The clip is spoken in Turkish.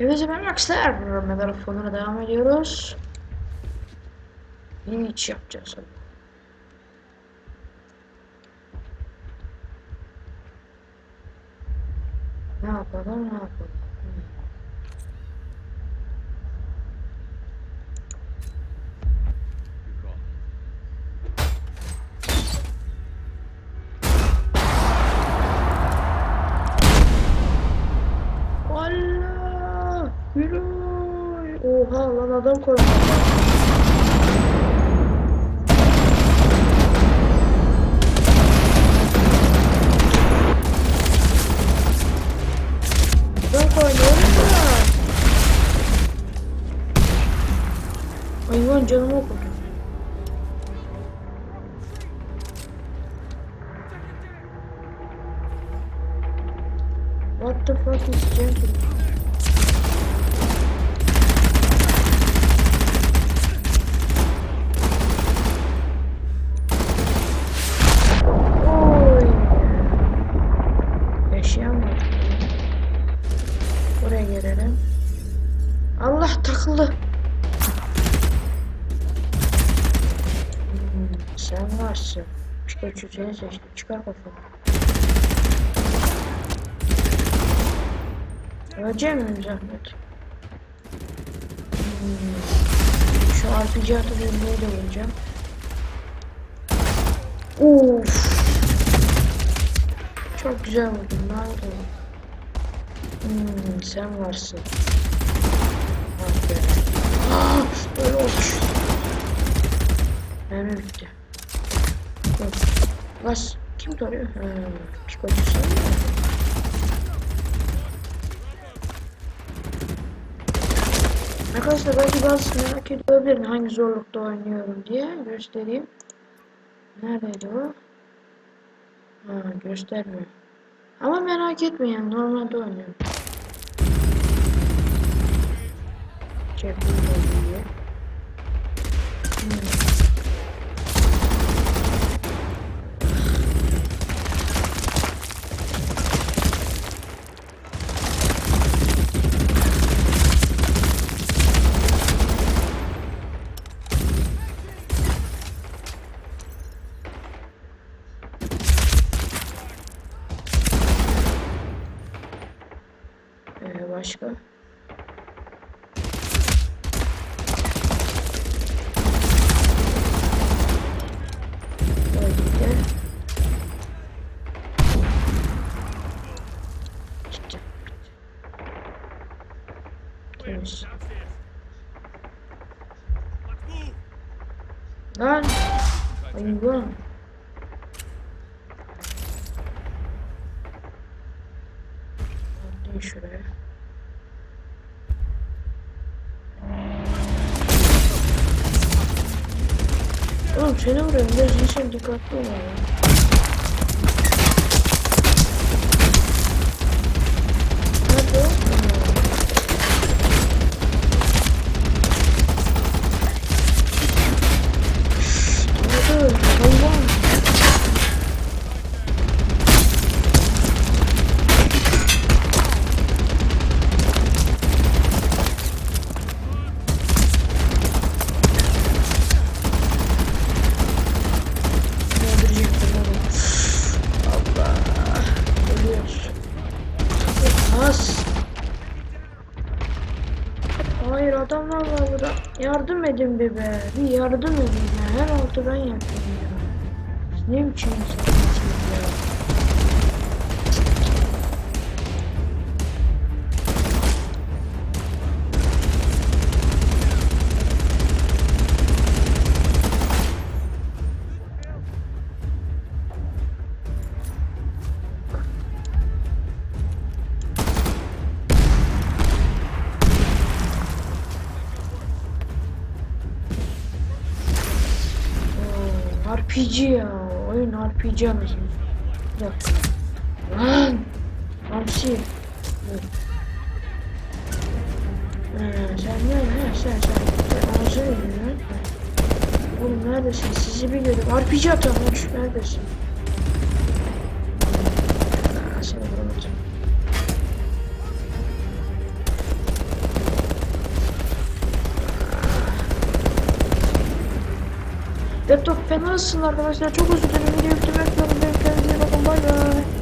Evet ben arkadaşlar Medal of Honor'a devam ediyoruz. İç yapacağız. Ne yapalım ne yapalım. Hmm. Allah! Yürü! Oha lan adam koymuş. Adam koymuyorum da. Hayvan canımı okudu. What the fuck is jumping? Allah. Hmm, sen varsın. Pikachu seni seçtim. Çıkar kafanı. Öleceğim mi zahmet? Hmm. Şu RPG atılımını da vuracağım. Uf. Çok güzel vurdun. Nerede? Hmm, sen varsın. Tarıyor? Ha, sen mi? Arkadaşlar belki bazı merak ediyor hangi zorlukta oynuyorum diye göstereyim. Neredeydi o? Ha göstermiyor. Ama merak etmeyin normalde oynuyorum. Çektim diye. Hmm. Başka? Temiz. Lan! Atlayın şuraya. Oğlum seni vuruyorum. Biraz insan dikkatli ol ya. Yardım edin bir be. Bir yardım edin ya. Her altı ben yapıyorum ya. Ne biçim insanlarsınız ya. RPG ya. Oyun RPG anasını. Bir dakika. Lan! Hamsi. Sen ne? Ha, sen sen. Sen ağzını lan. Oğlum neredesin? Sizi bir görüyorum. RPG atamış. Neredesin? Aa, seni vuramadım. Laptop fena ısındı arkadaşlar. Çok özür dilerim. Video bitirmek zorundayım. Kendinize bakın. Bay bay.